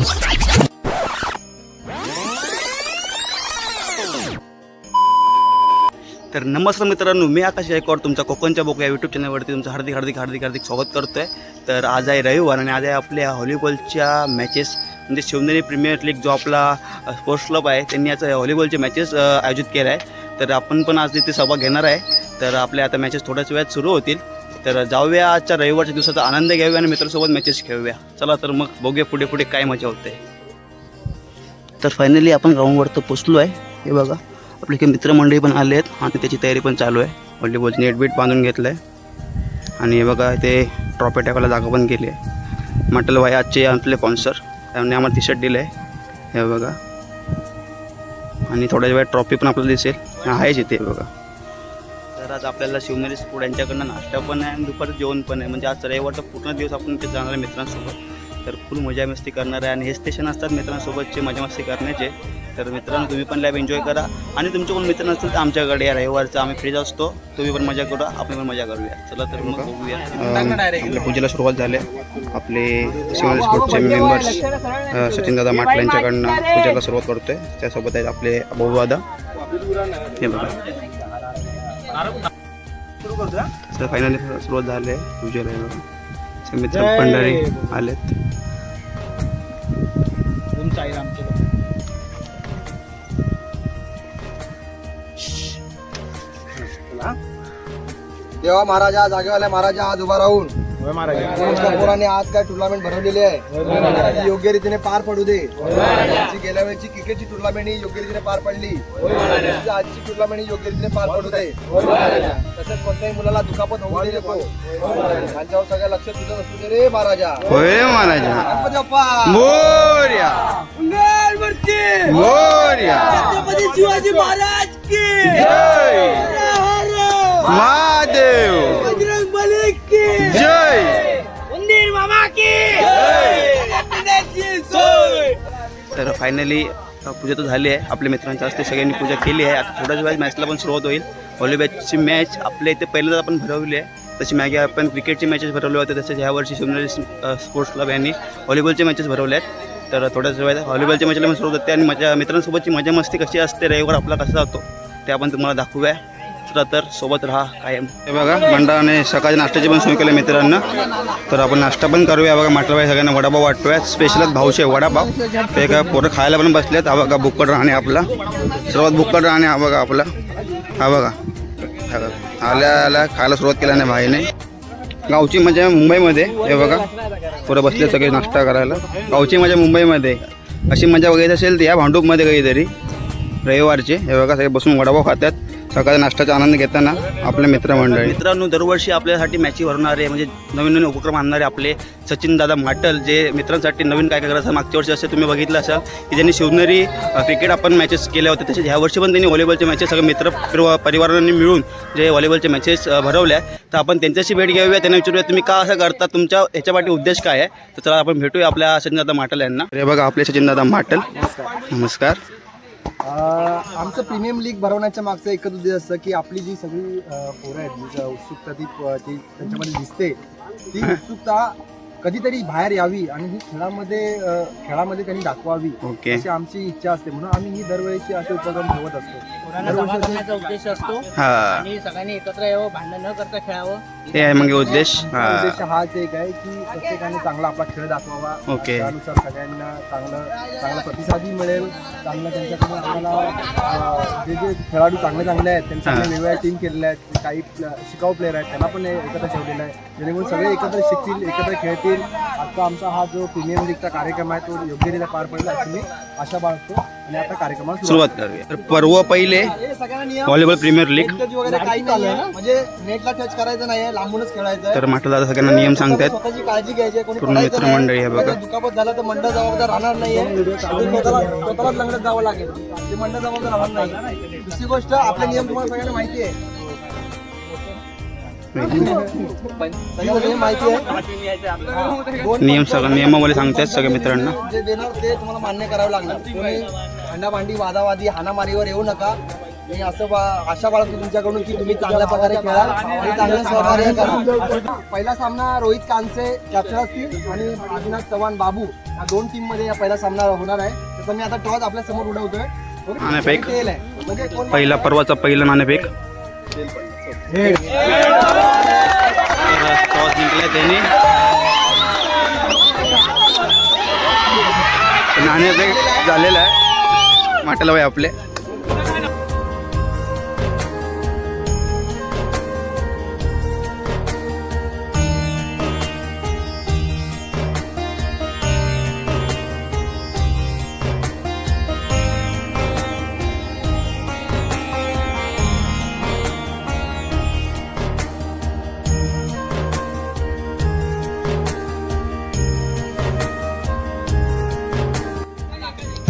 तर नमस्कार मित्रांनो मी आकाश गायकवाड तुमचा कोकणच्या बोक या यूट्यूब चॅनलवरती तुमचं हार्दिक हार्दिक हार्दिक हार्दिक स्वागत करतो आहे तर आज आहे रविवार आणि आज आहे आपल्या व्हॉलीबॉलच्या मॅचेस म्हणजे शिवनेरी प्रीमियर लीग जो आपला स्पोर्ट्स क्लब आहे त्यांनी आज व्हॉलीबॉलचे मॅचेस आयोजित केले आहे तर आपण पण आज तिथे सहभाग घेणार आहे. तर आपल्या आता मॅचेस थोड्याच वेळात सुरू होतील. तर जाऊया आजच्या रविवारच्या दिवसाचा आनंद घेऊया आणि मित्रांसोबत मॅचेस खेळूया. चला तर मग बघूया पुढे पुढे काय मजा होते. तर फायनली आपण ग्राउंडवर तर पोचलो आहे हे बघा आपले काही मित्रमंडळी पण आले आहेत आणि त्याची तयारी पण चालू आहे. व्हॉलीबॉलची नेट बीट बांधून घेतलं आहे आणि हे बघा ते ट्रॉफी टाकायला जागा पण केली आहे. मटल भाई आजचे आपले स्पॉन्सर त्यामुळे आम्हाला टी शर्ट दिलं आहे हे बघा. आणि थोड्या वेळात ट्रॉफी पण आपल्याला दिसेल. आहेच इथे बघा. तर आज आपल्याला शिवनेरी स्पोर्ट यांच्याकडनं नाश्ता पण आहे आणि दुपारचं जेवण पण आहे. म्हणजे आज रविवारचा पूर्ण दिवस आपण इथे जाणार आहे मित्रांसोबत. तर फुल मजा मस्ती करणार आहे आणि हे स्टेशन असतात मित्रांसोबतचे मजा मस्ती करण्याचे. तर मित्रांनो तुम्ही पण लाईव्ह एन्जॉय करा. आणि तुमचे कोण मित्र नसतील तर आमच्याकडे या रविवारचं आम्ही फ्रीज असतो. तुम्ही पण मजा करू आपण पण मजा करूया. चला तर मग बघूया. आपल्या पूजेला सुरुवात झाली. आपले शिवनेरी स्पोर्टचे मेंबर्स सचिन दादा माटला यांच्याकडनं पूजेला सुरुवात करतोय. त्यासोबत आहेत आपले भाऊ दादा हे बघा. तर फायनली सुरुवात झाली आहे पूजेला मित्र पंढरी आलेत. देवा महाराजा जागेवाल्या महाराजा आज उभा राहून. पोराने आज काय टुर्नामेंट भरवलेली आहे? योग्य रीतीने पार पडू दे. आजची गेल्या वेळची क्रिकेटची टुर्नामेंट ही योग्य रीतीने पार पडली. आजची टुर्नामेंट ही योग्य रीतीने पार पडू दे. तसंच कोणत्याही मुलाला दुखापत होऊ दे नको. त्यांच्यावर सगळं लक्ष तुझं असू दे रे महाराजा. होय महाराजा. मोर्या. मोर्या. शिवाजी महाराज की. तर फायनली पूजा तर झाली आहे. आपल्या मित्रांच्या हस्ते सगळ्यांनी पूजा केली आहे. आता थोड्याच वेळात मॅचला पण सुरुवात होईल. व्हॉलीबॉलची मॅच आपल्या इथे पहिल्यांदा आपण भरवली आहे. तशी मागे आपण क्रिकेटची मॅचेस भरवले होते. तसेच ह्या वर्षी शिवनेरी स्पोर्ट्स क्लब यांनी व्हॉलीबॉलचे मॅचेस भरवले आहेत. तर थोड्याच वेळात व्हॉलीबॉलच्या मॅचला पण सुरुवात होते. आणि माझ्या मित्रांसोबतची मजा मस्ती कशी असते रविवार आपला कसा जातो ते आपण तुम्हाला दाखवूया. चला तर सोबत राहा कायम. हे बघा मंडळाने सकाळी नाश्त्याची पण सोय केली मित्रांना. तर आपण नाश्ता पण करूया. बघा माटरबाई सगळ्यांना वडापाव वाटतोय. स्पेशलच भाऊशे वडापाव. ते काय पोरं खायला पण बसलेत. हा बघा बुक्कड राहणे आपला. सर्वात बुक्कड राहणे हा बघा आपला. हा बघा. आल्या आल्या खायला सुरुवात केल्याने भाईने. गावची मजा मुंबईमध्ये. हे बघा. पोरं बसले सगळे नाश्ता करायला. गावची मजा मुंबईमध्ये. अशी मजा बघायची असेल तर या भांडूपमध्ये काहीतरी रविवारचे. हे बघा सगळे बसून वडापाव खातात सकाळच्या नाश्त्याचा आनंद घेताना आपले मित्रमंडळी. मित्रांनो दरवर्षी आपल्यासाठी मॅची भरणारे म्हणजे नवीन नवीन उपक्रम आणणारे आपले सचिन दादा माटल जे मित्रांसाठी नवीन काय काय करायचं मागच्या वर्षी असं तुम्ही बघितलं असाल की ज्यांनी शिवनेरी क्रिकेट आपण मॅचेस केल्या होत्या. तसेच ह्या वर्षी पण त्यांनी व्हॉलीबॉलचे मॅचेस सगळे मित्र परिवा- परिवारांनी मिळून जे व्हॉलीबॉलचे मॅचेस भरवल्या तर आपण त्यांच्याशी भेट घेऊया त्यांना विचारूया तुम्ही का असं करता तुमच्या ह्याच्यापाठी उद्देश काय आहे? तर चला आपण भेटूया आपल्या सचिन दादा माटल यांना. हे बघा आपले सचिन दादा माटल. नमस्कार. आमचं प्रीमियम लीग भरवण्याच्या मागचं एकच उद्देश असतं की आपली जी सगळी पोरं आहेत जी उत्सुकता ती ती त्यांच्यामध्ये दिसते ती उत्सुकता कधीतरी बाहेर यावी आणि ही खेळामध्ये खेळामध्ये त्यांनी दाखवावी अशी आमची इच्छा असते. म्हणून आम्ही ही दरवेळेची असे उपक्रम ठेवत असतो. पोरांना जमा करण्याचा उद्देश असतो. हा. आणि सगळ्यांनी एकत्र यावं भांडण न करता खेळावं. हे आहे मग उद्देश. हा. उद्देश हाच एक आहे की प्रत्येकाने चांगला आपला खेळ दाखवावा. ओके. त्यानुसार सगळ्यांना चांगलं चांगला प्रतिसादही मिळेल. चांगलं त्यांच्याकडून आम्हाला अं, जे जे खेळाडू चांगले चांगले आहेत त्यांच्या हां. वेगवेगळ्या टीम केलेल्या आहेत काही प्ल- शिकाऊ प्लेअर आहेत त्यांना पण एकत्र ठेवलेलं आहे. जेणेकरून सगळे एकत्र शिकतील एकत्र खेळतील. आजचा आमचा हा जो प्रीमियम लीगचा कार्यक्रम आहे तो योग्यरित्या पार पडला अशी मी आशा बाळगतो. आता सुरुवात करूया. तर पर्व पहिले व्हॉलीबॉल प्रीमियर लीग नेटटच वगैरे काही नाही म्हणजे नेटला टच करायचं नाही लांबूनच खेळायचं तर माटला दादा सगळ्यांना नियम सांगतायत. पूर्ण. मित्रमंडळी आहे बघा. दुखापत झालं तर मंडळ जबाबदार राहणार नाहीये. स्वतःला स्वतःलाच लंगडत जावं लागेल. ते मंडळ जबाबदार राहणार नाही दुसरी गोष्ट आपले नियम तुम्हाला सगळ्यांना माहिती आहे नियम सगळं नियमावली सांगतायत सगळ्या मित्रांना. जे देणार ते तुम्हाला मान्य करावं लागणार. भांडाभांडी वादावादी हाणामारीवर येऊ नका. मी असं बा- आशा बाळगतो तुमच्याकडून की तुम्ही चांगल्या प्रकारे खेळा आणि चांगलं सहकार्य करा पहिला सामना रोहित कांचे कॅप्टन असतील आणि आदिनाथ चव्हाण बाबू. या दोन टीममध्ये या पहिला सामना होणार आहे. तसं मी आता टॉस आपल्यासमोर उडवतोय. नाणेफेक. म्हणजे पहिला पर्वाचा पहिला नाणेफेक. टॉस जिंकलाय त्यांनी. नाणेफेक झालेला आहे. माटेला बाई आपले.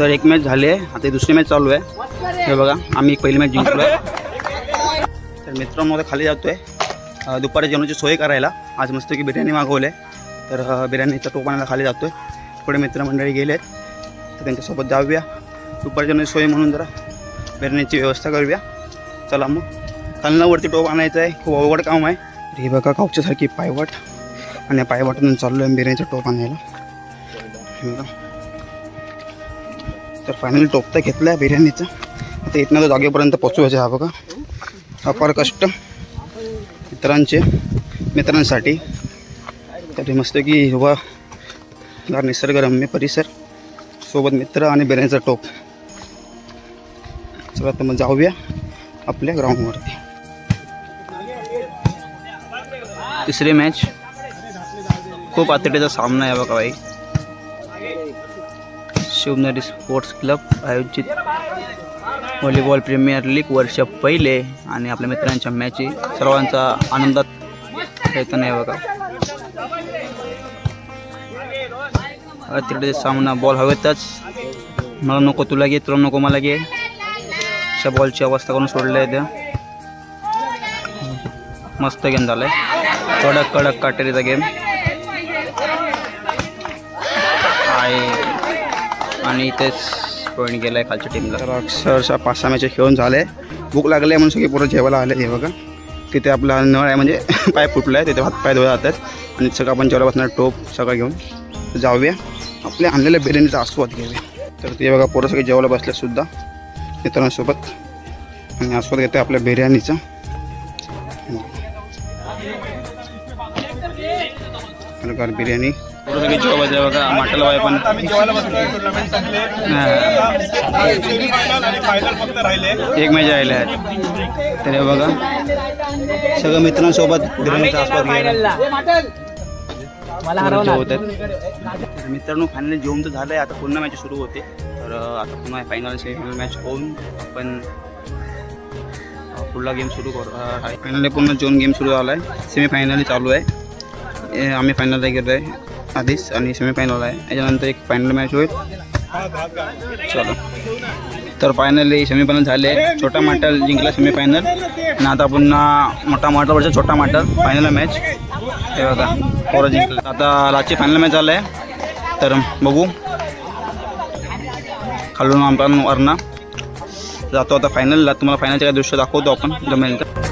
तर एक मॅच झाली आहे. आता दुसरी मॅच चालू आहे. हे बघा आम्ही पहिली मॅच जिंकलो आहे तर मित्रांमध्ये खाली जातो आहे दुपारी जेवणाची सोय करायला. आज मस्त की बिर्याणी मागवली आहे. तर बिर्याणीच्या बिर्याणीचा खाली जातो आहे पुढे मित्रमंडळी गेले आहेत. तर त्यांच्यासोबत जाऊया. दुपारी जेवणाची सोय म्हणून जरा बिर्याणीची व्यवस्था करूया. चला मग. कलनावरती वरती टोप आणायचं आहे. खूप अवघड काम आहे. हे बघा कावच्यासारखी पायवट. आणि या चाललो आहे बिर्याणीचा टोप आणायला. तर फायनली टोप तर आहे बिर्याणीचं. आता इथनं तो जागेपर्यंत पोचवायचं हा बघा. अपार कष्ट. मित्रांचे मित्रांसाठी. तरी मस्त की हिरवा निसर्गरम्य परिसर. सोबत मित्र आणि बिर्याणीचा टोप. चला तर मग जाऊया आपल्या ग्राउंडवरती तिसरी मॅच खूप आतडीचा सामना आहे बघा बाई. शिवनेरी स्पोर्ट्स क्लब आयोजित व्हॉलीबॉल प्रीमियर लीग वर्ष पहिले आणि आपल्या मित्रांच्या मॅची सर्वांचा आनंदात खेळताना आहे बघा. तिकडे सामना बॉल हवेतच. मला नको तुला घे तुला नको मला घे. अशा बॉलची अवस्था करून सोडल्या त्या मस्त गेम झालाय. कडक कडक काटेरीचा गेम आणि तेच पॉईंट गेलाय खालच्या टीमला तर अक्षरशः पाच सहा मॅच खेळून झाले. भूक लागले म्हणून सगळे पोरं जेवायला आले. हे बघा. तिथे आपला नळ आहे म्हणजे पाय फुटला आहे तिथे हात पाय धुवा जातात. आणि सगळं आपण जेवायला बसणार. टोप सगळं घेऊन जाऊया. आपल्या आणलेल्या बिर्याणीचा आस्वाद घेऊया. तर ते बघा पोरं सगळे जेवायला बसल्यासुद्धा मित्रांसोबत. आणि आस्वाद घेते आपल्या बिर्याणीचा. बिर्याणी. पोरं सगळे जेवायचं आहे बघा माटल बाय पण हा. एक मॅच राहिले आहेत तर हे बघा. सगळं मित्रांसोबत जेवत आहेत तर मित्रांनो फायनली जेवण तर झालं आहे आता पुन्हा मॅच सुरू होते. तर आता पुन्हा फायनल सेमीफायनल मॅच होऊन आपण पुढला गेम सुरू करू फायनली पुन्हा जेवण गेम सुरू झाला आहे सेमीफायनल चालू आहे. हे आम्ही फायनलला गेलो आहे आधीच आणि सेमीफायनल आहे. याच्यानंतर एक फायनल मॅच होईल. चलो. तर फायनली सेमीफायनल झाले. छोटा माटल जिंकला सेमीफायनल आणि आता पुन्हा मोठा माटल वरचा छोटा माटल फायनल मॅच हे बघा पोरं जिंकलं. आता लाची फायनल मॅच झालं आहे तर बघू. खालून आपण वरना जातो आता फायनलला तुम्हाला फायनलचे काही दृश्य दाखवतो आपण. जमेल तर.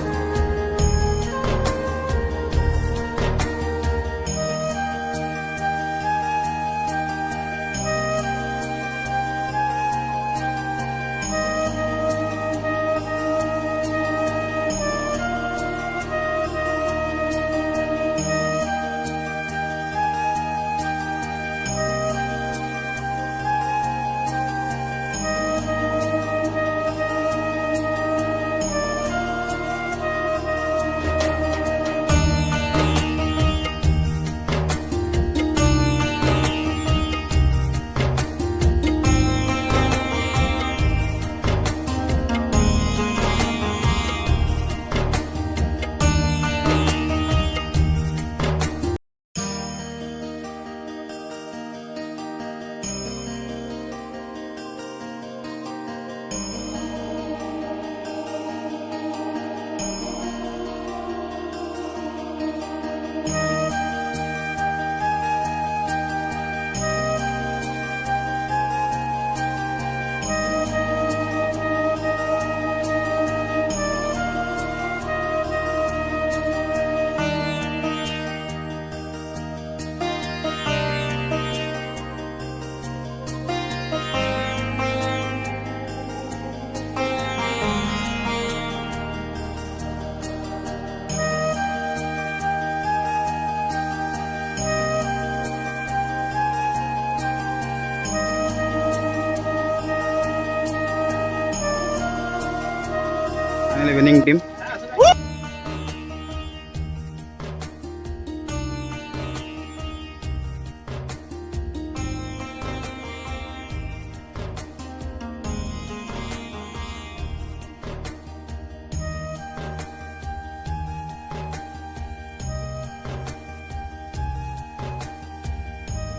फायनली विनिंग टीम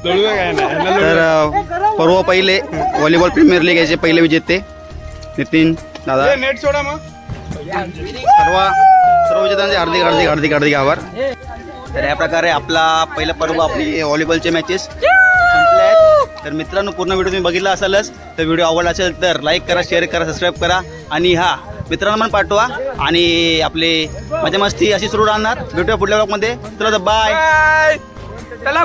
तर पर्व पहिले व्हॉलीबॉल प्रीमियर लीग याचे पहिले विजेते नितीन दादा. नेट सोडा मग. सर्व सर्व विजेत्यांचे हार्दिक हार्दिक हार्दिक हार्दिक आभार. तर या प्रकारे आपला पहिला पर्व आपली व्हॉलीबॉलचे मॅचेस संपले आहेत. तर मित्रांनो पूर्ण व्हिडिओ तुम्ही बघितला असालच. तर व्हिडिओ आवडला असेल तर लाईक करा शेअर करा सबस्क्राईब करा. आणि हा मित्रांना पण पाठवा. आणि आपले मजा मस्ती अशी सुरू राहणार. भेटूया पुढल्या ब्लॉगमध्ये चला तर बाय चला.